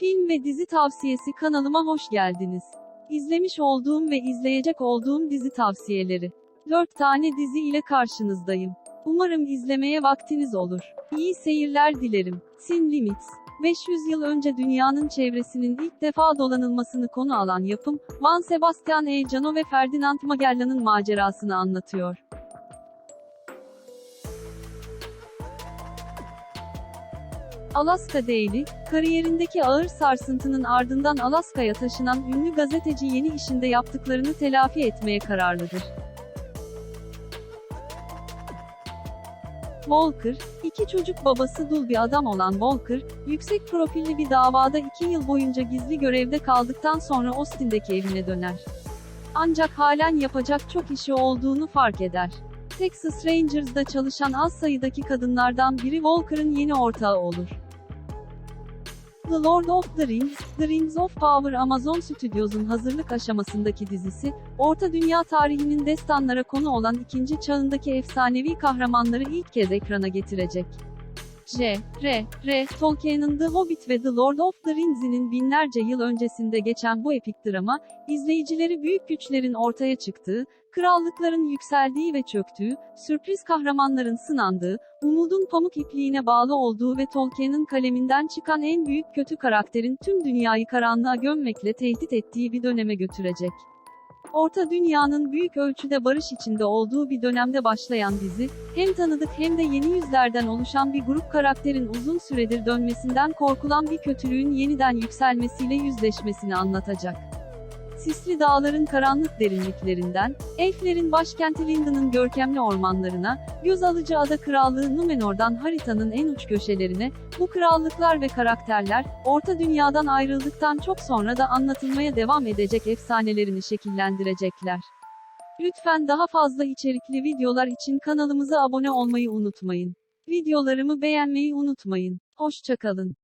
Film ve dizi tavsiyesi kanalıma hoş geldiniz. İzlemiş olduğum ve izleyecek olduğum dizi tavsiyeleri. 4 tane dizi ile karşınızdayım. Umarım izlemeye vaktiniz olur. İyi seyirler dilerim. Sin Limits 500 yıl önce dünyanın çevresinin ilk defa dolanılmasını konu alan yapım, Juan Sebastian Elcano ve Ferdinand Magellan'ın macerasını anlatıyor. Alaska Daily, kariyerindeki ağır sarsıntının ardından Alaska'ya taşınan ünlü gazeteci yeni işinde yaptıklarını telafi etmeye kararlıdır. Walker, iki çocuk babası dul bir adam olan Walker, yüksek profilli bir davada iki yıl boyunca gizli görevde kaldıktan sonra Austin'deki evine döner. Ancak halen yapacak çok işi olduğunu fark eder. Texas Rangers'da çalışan az sayıdaki kadınlardan biri Walker'ın yeni ortağı olur. The Lord of the Rings, The Rings of Power Amazon Studios'un hazırlık aşamasındaki dizisi, Orta Dünya tarihinin destanlara konu olan ikinci çağındaki efsanevi kahramanları ilk kez ekrana getirecek. J. R. R. Tolkien'in The Hobbit ve The Lord of the Rings'inin binlerce yıl öncesinde geçen bu epik drama, izleyicileri büyük güçlerin ortaya çıktığı, krallıkların yükseldiği ve çöktüğü, sürpriz kahramanların sınandığı, umudun pamuk ipliğine bağlı olduğu ve Tolkien'in kaleminden çıkan en büyük kötü karakterin tüm dünyayı karanlığa gömmekle tehdit ettiği bir döneme götürecek. Orta Dünya'nın büyük ölçüde barış içinde olduğu bir dönemde başlayan dizi, hem tanıdık hem de yeni yüzlerden oluşan bir grup karakterin uzun süredir dönmesinden korkulan bir kötülüğün yeniden yükselmesiyle yüzleşmesini anlatacak. Sisli dağların karanlık derinliklerinden, elflerin başkenti Linden'ın görkemli ormanlarına, göz alıcı ada krallığı Numenor'dan haritanın en uç köşelerine, bu krallıklar ve karakterler, Orta Dünya'dan ayrıldıktan çok sonra da anlatılmaya devam edecek efsanelerini şekillendirecekler. Lütfen daha fazla içerikli videolar için kanalımıza abone olmayı unutmayın. Videolarımı beğenmeyi unutmayın. Hoşçakalın.